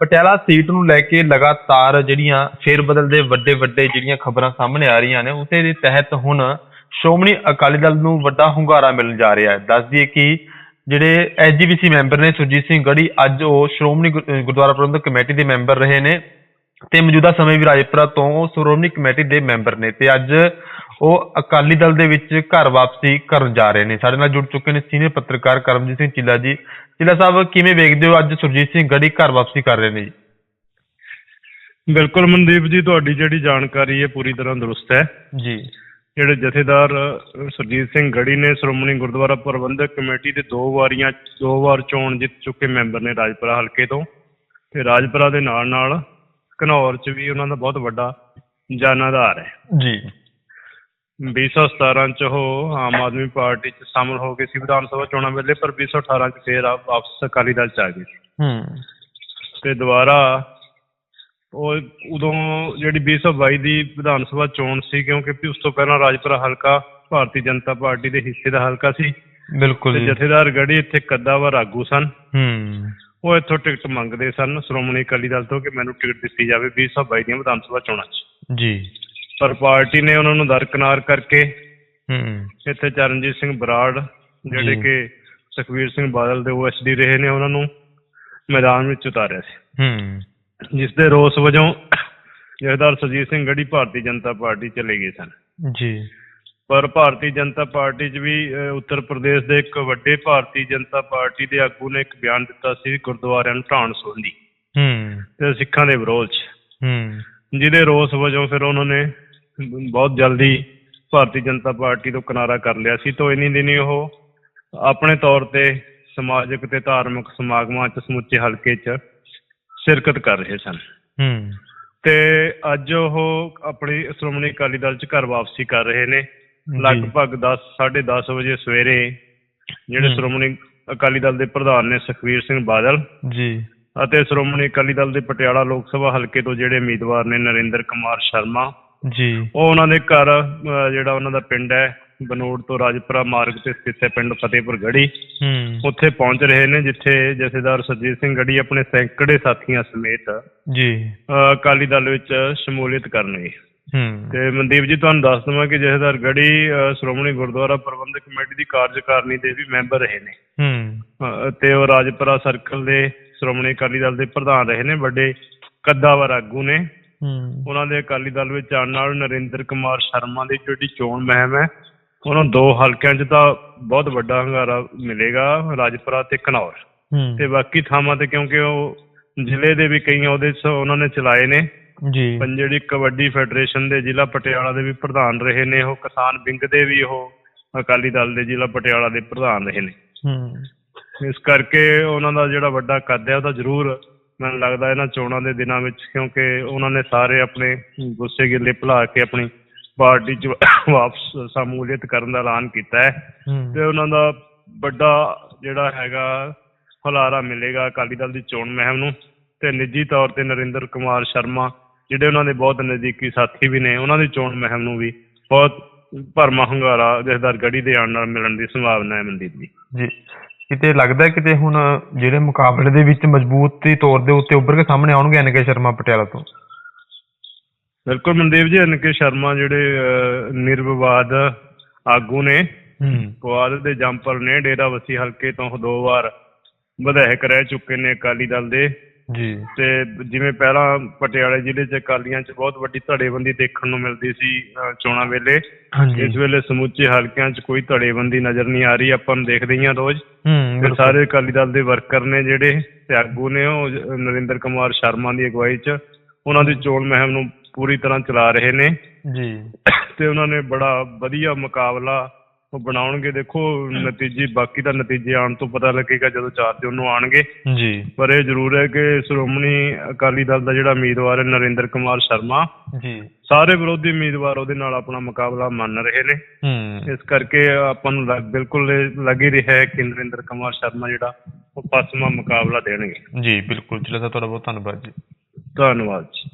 Patiala seat ਨੂੰ ਲੈ ਕੇ ਲਗਾਤਾਰ ਜਿਹੜੀਆਂ ਫੇਰ ਬਦਲਦੇ ਵੱਡੇ ਵੱਡੇ ਜਿਹੜੀਆਂ ਖਬਰਾਂ ਸਾਹਮਣੇ ਆ ਰਹੀਆਂ ਨੇ, ਉਸੇ ਦੇ ਤਹਿਤ ਹੁਣ ਸ਼੍ਰੋਮਣੀ ਅਕਾਲੀ ਦਲ ਨੂੰ ਵੱਡਾ ਹੁੰਗਾਰਾ ਮਿਲਣ ਜਾ ਰਿਹਾ ਹੈ। ਦੱਸ ਦਈਏ ਕਿ ਜਿਹੜੇ ਐਸਜੀਪੀਸੀ ਮੈਂਬਰ ਨੇ ਸੁਰਜੀਤ ਸਿੰਘ ਗੜੀ ਅੱਜ ਉਹ ਸ਼੍ਰੋਮਣੀ ਗੁਰਦੁਆਰਾ ਪ੍ਰਬੰਧਕ ਕਮੇਟੀ ਦੇ ਮੈਂਬਰ ਰਹੇ ਨੇ। ਤੇ ਮੌਜੂਦਾ ਸਮੇਂ ਵੀ ਰਾਜਪੁਰਾ ਤੋਂ ਉਹ ਸ਼੍ਰੋਮਣੀ ਕਮੇਟੀ ਦੇ ਮੈਂਬਰ ਨੇ ਤੇ ਅੱਜ ਉਹ ਅਕਾਲੀ ਦਲ ਦੇ ਵਿੱਚ ਘਰ ਵਾਪਸੀ ਕਰਨ ਜਾ ਰਹੇ ਨੇ। ਸਾਡੇ ਨਾਲ ਜੁੜ ਚੁੱਕੇ ਨੇ ਸੀਨੀਅਰ ਪੱਤਰਕਾਰ ਕਰਮਜੀਤ ਸਿੰਘ ਚੀਲਾ ਜੀ। ਚੀਲਾ ਸਾਹਿਬ ਕਿਵੇਂ ਵੇਖਦੇ ਹੋ ਅੱਜ ਸੁਰਜੀਤ ਸਿੰਘ ਗੜੀ ਘਰ ਵਾਪਸੀ ਕਰ ਰਹੇ ਨੇ ਜੀ? ਬਿਲਕੁਲ ਮਨਦੀਪ ਜੀ ਤੁਹਾਡੀ ਜਿਹੜੀ ਜਾਣਕਾਰੀ ਹੈ ਪੂਰੀ ਤਰ੍ਹਾਂ ਦਰੁਸਤ ਹੈ। ਜੀ। ਜਿਹੜੇ ਜਥੇਦਾਰ ਸੁਰਜੀਤ ਸਿੰਘ ਗੜੀ ਨੇ ਸ਼੍ਰੋਮਣੀ ਗੁਰਦੁਆਰਾ ਪ੍ਰਬੰਧਕ ਕਮੇਟੀ ਦੇ ਦੋ ਵਾਰੀਆਂ ਦੋ ਵਾਰ ਚੋਣ ਜਿੱਤ ਚੁੱਕੇ ਮੈਂਬਰ ਨੇ ਰਾਜਪੁਰਾ ਹਲਕੇ ਤੋਂ। ਤੇ ਰਾਜਪੁਰਾ ਦੇ ਨਾਲ ਨਾਲ ਘਨੌਰ 'ਚ ਵੀ ਉਹਨਾਂ ਦਾ ਬਹੁਤ ਵੱਡਾ ਜਨਾਧਾਰ ਹੈ। ਜੀ। 2017 ਚ ਉਹ ਆਮ ਆਦਮੀ ਪਾਰਟੀ 'ਚ ਸ਼ਾਮਲ ਹੋ ਗਏ ਸੀ ਵਿਧਾਨ ਸਭਾ ਚੋਣਾਂ ਵੇਲੇ ਪਰ 2018 ਚ ਫੇਰ ਵਾਪਸ ਅਕਾਲੀ ਦਲ 'ਚ ਆ ਗਏ। ਹੂੰ। ਤੇ ਦੁਬਾਰਾ ਉਹ ਉਦੋਂ ਜਿਹੜੀ 2022 ਦੀ ਵਿਧਾਨ ਸਭਾ ਚੋਣ ਸੀ ਕਿਉਂਕਿ ਉਸ ਤੋਂ ਪਹਿਲਾਂ ਰਾਜਪੁਰਾ ਹਲਕਾ ਭਾਰਤੀ ਜਨਤਾ ਪਾਰਟੀ ਦੇ ਹਿੱਸੇ ਦਾ ਹਲਕਾ ਸੀ। ਬਿਲਕੁਲ ਤੇ ਜੀ। ਜਥੇਦਾਰ ਗੜੀ ਇੱਥੇ ਕੱਦਾਵਰ ਆਗੂ ਸਨ। ਹੂੰ। ਉਹ ਇੱਥੋਂ ਟਿਕਟ ਮੰਗਦੇ ਸਨ। ਸ਼੍ਰੋਮਣੀ ਅਕਾਲੀ ਦਲ ਤੋਂ ਕਿ ਮੈਨੂੰ ਟਿਕਟ ਦਿੱਤੀ ਜਾਵੇ 2022 ਦੀਆਂ ਵਿਧਾਨ ਸਭਾ ਚੋਣਾਂ 'ਚ। ਜੀ। ਪਰ ਪਾਰਟੀ ਨੇ ਉਹਨਾਂ ਨੂੰ ਦਰਕਨਾਰ ਕਰਕੇ ਹੂੰ। ਇੱਥੇ ਚਰਨਜੀਤ ਸਿੰਘ ਬਰਾੜ ਜਿਹੜੇ। ਕਿ ਸੁਖਵੀਰ ਸਿੰਘ ਬਾਦਲ ਦੇ ਓਐਸਡੀ ਰਹੇ ਨੇ ਉਹਨਾਂ ਨੂੰ ਮੈਦਾਨ ਵਿੱਚ ਉਤਾਰਿਆ ਸੀ। ਹੂੰ। ਜਿਸ ਦੇ ਰੋਸ ਵਜੋਂ ਜਥੇਦਾਰ ਸੁਰਜੀਤ ਸਿੰਘ ਗੜੀ ਭਾਰਤੀ ਜਨਤਾ ਪਾਰਟੀ ਚਲੇ ਗਏ ਸਨ। ਜੀ। ਪਰ ਭਾਰਤੀ ਜਨਤਾ ਪਾਰਟੀ 'ਚ ਵੀ ਉੱਤਰ ਪ੍ਰਦੇਸ਼ ਦੇ ਇੱਕ ਵੱਡੇ ਭਾਰਤੀ ਜਨਤਾ ਪਾਰਟੀ ਦੇ ਆਗੂ ਨੇ ਇੱਕ ਬਿਆਨ ਦਿੱਤਾ ਸੀ ਗੁਰਦੁਆਰਿਆਂ ਨੂੰ ਢਾਣ ਸੰਬੰਧੀ। ਹੂੰ। ਤੇ ਸਿੱਖਾਂ ਦੇ ਵਿਰੋਧ 'ਚ। ਹੂੰ। ਜਿਹਦੇ ਰੋਸ ਵਜੋਂ ਫਿਰ ਉਹਨਾਂ ਨੇ ਬਹੁਤ ਜਲਦੀ ਭਾਰਤੀ ਜਨਤਾ ਪਾਰਟੀ ਤੋਂ ਕਿਨਾਰਾ ਕਰ ਲਿਆ ਸੀ। ਤੋਂ ਇਨੀ ਦਿਨੀ ਉਹ ਆਪਣੇ ਤੌਰ ਤੇ ਸਮਾਜਿਕ ਤੇ ਧਾਰਮਿਕ ਸਮਾਗਮਾਂ 'ਚ ਸਮੁੱਚੇ ਹਲਕੇ 'ਚ ਸ਼ਿਰਕਤ ਕਰ ਰਹੇ ਸਨ। ਹੂੰ। ਤੇ ਅੱਜ ਉਹ ਆਪਣੀ ਸ਼੍ਰੋਮਣੀ ਅਕਾਲੀ ਦਲ 'ਚ ਘਰ ਵਾਪਸੀ ਕਰ ਰਹੇ ਨੇ। ਲਗਭਗ 10 10:30 ਵਜੇ ਸਵੇਰੇ ਜਿਹੜੇ। ਸ਼੍ਰੋਮਣੀ ਅਕਾਲੀ ਦਲ ਦੇ ਪ੍ਰਧਾਨ ਨੇ ਸੁਖਵੀਰ ਸਿੰਘ ਬਾਦਲ ਜੀ। ਅਤੇ ਸ਼੍ਰੋਮਣੀ ਅਕਾਲੀ ਦਲ ਦੇ ਪਟਿਆਲਾ ਲੋਕ ਸਭਾ ਹਲਕੇ ਤੋਂ ਜਿਹੜੇ ਉਮੀਦਵਾਰ ਨੇ ਨਰਿੰਦਰ ਕੁਮਾਰ ਸ਼ਰਮਾ ਜੀ। ਉਹ ਉਹਨਾਂ ਦੇ ਘਰ ਜਿਹੜਾ ਉਹਨਾਂ ਦਾ ਪਿੰਡ ਹੈ ਬਨੋੜ ਤੋਂ ਰਾਜਪੁਰਾ ਮਾਰਗ ਤੇ ਸਥਿਤ ਹੈ ਪਿੰਡ ਫਤਿਹਪੁਰ ਗੜੀ। ਹੂੰ। ਉੱਥੇ ਪਹੁੰਚ ਰਹੇ ਨੇ ਜਿੱਥੇ ਜਥੇਦਾਰ ਸੁਰਜੀਤ ਸਿੰਘ ਗੜੀ ਆਪਣੇ ਸੈਂਕੜੇ ਸਾਥੀਆਂ ਸਮੇਤ ਜੀ। ਅਕਾਲੀ ਦਲ ਵਿੱਚ ਸ਼ਮੂਲੀਅਤ ਕਰਨਗੇ ਤੇ ਮਨਦੀਪ ਜੀ ਤੁਹਾਨੂੰ ਦੱਸ ਦਵਾਂ ਕਿ ਜਥੇਦਾਰ ਗੜੀ ਸ਼੍ਰੋਮਣੀ ਗੁਰਦੁਆਰਾ ਪ੍ਰਬੰਧਕ ਕਮੇਟੀ ਦੀ ਕਾਰਜਕਾਰਨੀ ਦੇ ਵੀ ਮੈਂਬਰ ਰਹੇ ਨੇ। ਹੂੰ। ਤੇ ਉਹ ਰਾਜਪੁਰਾ ਸਰਕਲ ਦੇ ਸ਼੍ਰੋਮਣੀ ਅਕਾਲੀ ਦਲ ਦੇ ਪ੍ਰਧਾਨ ਰਹੇ ਨੇ ਵੱਡੇ ਕੱਦਾਵਰ ਆਗੂ ਨੇ। ਹੂੰ। ਉਹਨਾਂ ਦੇ ਅਕਾਲੀ ਦਲ ਵਿੱਚ ਆਉਣ ਨਾਲ ਨਰਿੰਦਰ ਕੁਮਾਰ ਸ਼ਰਮਾ ਦੀ ਜਿਹੜੀ ਚੋਣ ਮੁਹਿੰਮ ਹੈ ਉਹਨਾਂ ਦੋ ਹਲਕਿਆਂ 'ਚ ਤਾਂ ਬਹੁਤ ਵੱਡਾ ਹੰਗਾਰਾ ਮਿਲੇਗਾ ਰਾਜਪੁਰਾ ਤੇ ਘਨੌਰ। ਹੂੰ। ਤੇ ਬਾਕੀ ਥਾਵਾਂ ਤੇ ਕਿਉਂਕਿ ਉਹ ਜ਼ਿਲ੍ਹੇ ਦੇ ਵੀ ਕਈ ਉਹਦੇ ਉਹਨਾਂ ਨੇ ਚਲਾਏ ਨੇ ਜੀ। ਪਰ ਜਿਹੜੀ ਕਬੱਡੀ ਫੈਡਰੇਸ਼ਨ ਦੇ ਜ਼ਿਲ੍ਹਾ ਪਟਿਆਲਾ ਦੇ ਵੀ ਪ੍ਰਧਾਨ ਰਹੇ ਨੇ ਉਹ ਕਿਸਾਨ ਵਿੰਗ ਦੇ ਵੀ ਉਹ ਅਕਾਲੀ ਦਲ ਦੇ ਜ਼ਿਲ੍ਹਾ ਪਟਿਆਲਾ ਦੇ ਪ੍ਰਧਾਨ ਰਹੇ ਨੇ। ਹੂੰ। ਇਸ ਕਰਕੇ ਉਹਨਾਂ ਦਾ ਜਿਹੜਾ ਵੱਡਾ ਕੱਦ ਹੈ ਉਹਦਾ ਜ਼ਰੂਰ ਮੈਨੂੰ ਲੱਗਦਾ ਇਹਨਾਂ ਚੋਣਾਂ ਦੇ ਦਿਨਾਂ ਵਿੱਚ ਕਿਉਂਕਿ ਉਹਨਾਂ ਨੇ ਸਾਰੇ ਆਪਣੇ ਗੁੱਸੇ ਗਿੱਲੇ ਭੁਲਾ ਕੇ ਆਪਣੀ ਪਾਰਟੀ 'ਚ ਵਾਪਸ ਸ਼ਮੂਲੀਅਤ ਕਰਨ ਦਾ ਐਲਾਨ ਕੀਤਾ ਹੂੰ। ਤੇ ਉਹਨਾਂ ਦਾ ਵੱਡਾ ਜਿਹੜਾ ਹੈਗਾ ਹੁਲਾਰਾ ਮਿਲੇਗਾ ਅਕਾਲੀ ਦਲ ਦੀ ਚੋਣ ਮੁਹਿੰਮ ਨੂੰ। ਤੇ ਨਿੱਜੀ ਤੌਰ ਤੇ ਨਰਿੰਦਰ ਕੁਮਾਰ ਸ਼ਰਮਾ ਜਿਹੜੇ ਉਹਨਾਂ ਦੇ ਬਹੁਤ ਨਜ਼ਦੀਕੀ ਸਾਥੀ ਵੀ ਨੇ ਉਹਨਾਂ ਦੀ ਚੋਣ ਮੁਹਿੰਮ ਨੂੰ ਵੀ ਬਹੁਤ ਭਰਮਾ ਹੁੰਗਾਰਾ ਜਥੇਦਾਰ ਗੜੀ ਦੇ ਆਉਣ ਨਾਲ ਮਿਲਣ ਦੀ ਸੰਭਾਵਨਾ ਹੈ ਮਨਦੀਪ ਜੀ। ਜੀ। ਕਿਤੇ ਲੱਗਦਾ ਕਿਤੇ ਹੁਣ ਜਿਹੜੇ ਮੁਕਾਬਲੇ ਦੇ ਵਿੱਚ ਮਜ਼ਬੂਤੀ ਤੌਰ ਦੇ ਉੱਤੇ ਉੱਭਰ ਕੇ ਸਾਹਮਣੇ ਆਉਣਗੇ ਐਨਕੇ ਸ਼ਰਮਾ ਪਟਿਆਲਾ ਤੋਂ? ਬਿਲਕੁਲ ਮਨਦੀਪ ਜੀ ਐਨਕੇ ਸ਼ਰਮਾ ਜਿਹੜੇ ਨਿਰਵਿਵਾਦ ਆਗੂ ਨੇ ਕੁਆਦ ਦੇ ਜੰਪਲ ਨੇ ਡੇਰਾਵਸੀ ਹਲਕੇ ਤੋਂ ਦੋ ਵਾਰ ਵਿਧਾਇਕ ਰਹਿ ਚੁੱਕੇ ਨੇ ਅਕਾਲੀ ਦਲ ਦੇ। ਜੀ। ਤੇ ਜਿਵੇਂ ਪਹਿਲਾਂ ਪਟਿਆਲੇ ਜ਼ਿਲ੍ਹੇ 'ਚ ਅਕਾਲੀਆਂ 'ਚ ਬਹੁਤ ਵੱਡੀ ਧੜੇਬੰਦੀ ਦੇਖਣ ਨੂੰ ਮਿਲਦੀ ਸੀ ਚੋਣਾਂ ਵੇਲੇ। ਇਸ ਹਾਂਜੀ ਵੇਲੇ ਸਮੁੱਚੇ ਹਲਕਿਆਂ 'ਚ ਕੋਈ ਧੜੇਬੰਦੀ ਨਜ਼ਰ ਨਹੀਂ ਆ ਰਹੀ ਆਪਾਂ ਨੂੰ ਦੇਖਦੇ ਹੀ ਹਾਂ ਰੋਜ਼। ਹੂੰ ਤੇ ਬਿਲਕੁਲ ਸਾਰੇ ਅਕਾਲੀ ਦਲ ਦੇ ਵਰਕਰ ਨੇ ਜਿਹੜੇ ਤੇ ਆਗੂ ਨੇ ਉਹ ਜ- ਨਰਿੰਦਰ ਕੁਮਾਰ ਸ਼ਰਮਾ ਦੀ ਅਗਵਾਈ 'ਚ ਉਹਨਾਂ ਦੀ ਚੋਣ ਮੁਹਿੰਮ ਨੂੰ ਪੂਰੀ ਤਰ੍ਹਾਂ ਚਲਾ ਰਹੇ ਨੇ। ਜੀ। ਤੇ ਉਹਨਾਂ ਨੇ ਬੜਾ ਵਧੀਆ ਮੁਕਾਬਲਾ ਉਹ ਬਣਾਉਣਗੇ ਦੇਖੋ ਨਤੀਜੇ ਬਾਕੀ ਦਾ ਨਤੀਜੇ ਆਉਣ ਤੋਂ ਪਤਾ ਲੱਗੇਗਾ ਜਦੋਂ 4 ਜੂਨ ਨੂੰ ਆਣਗੇ ਜੀ। ਪਰ ਇਹ ਜ਼ਰੂਰ ਹੈ ਕਿ ਸ਼੍ਰੋਮਣੀ ਅਕਾਲੀ ਦਲ ਦਾ ਜਿਹੜਾ ਉਮੀਦਵਾਰ ਹੈ ਨਰਿੰਦਰ ਕੁਮਾਰ ਸ਼ਰਮਾ ਜੀ। ਸਾਰੇ ਵਿਰੋਧੀ ਉਮੀਦਵਾਰ ਉਹਦੇ ਨਾਲ ਆਪਣਾ ਮੁਕਾਬਲਾ ਮੰਨ ਰਹੇ ਨੇ। ਹੂੰ। ਇਸ ਕਰਕੇ ਆਪਾਂ ਨੂੰ ਲੱਗ- ਬਿਲਕੁਲ ਲੱਗ ਹੀ ਰਿਹਾ ਹੈ ਕਿ ਨਰਿੰਦਰ ਕੁਮਾਰ ਸ਼ਰਮਾ ਜਿਹੜਾ ਉਹ ਪਸਮਾ ਮੁਕਾਬਲਾ ਦੇਣਗੇ। ਜੀ ਬਿਲਕੁਲ। ਚਲੋ ਸਰ ਤੁਹਾਡਾ ਬਹੁਤ ਧੰਨਵਾਦ ਜੀ। ਧੰਨਵਾਦ ਜੀ।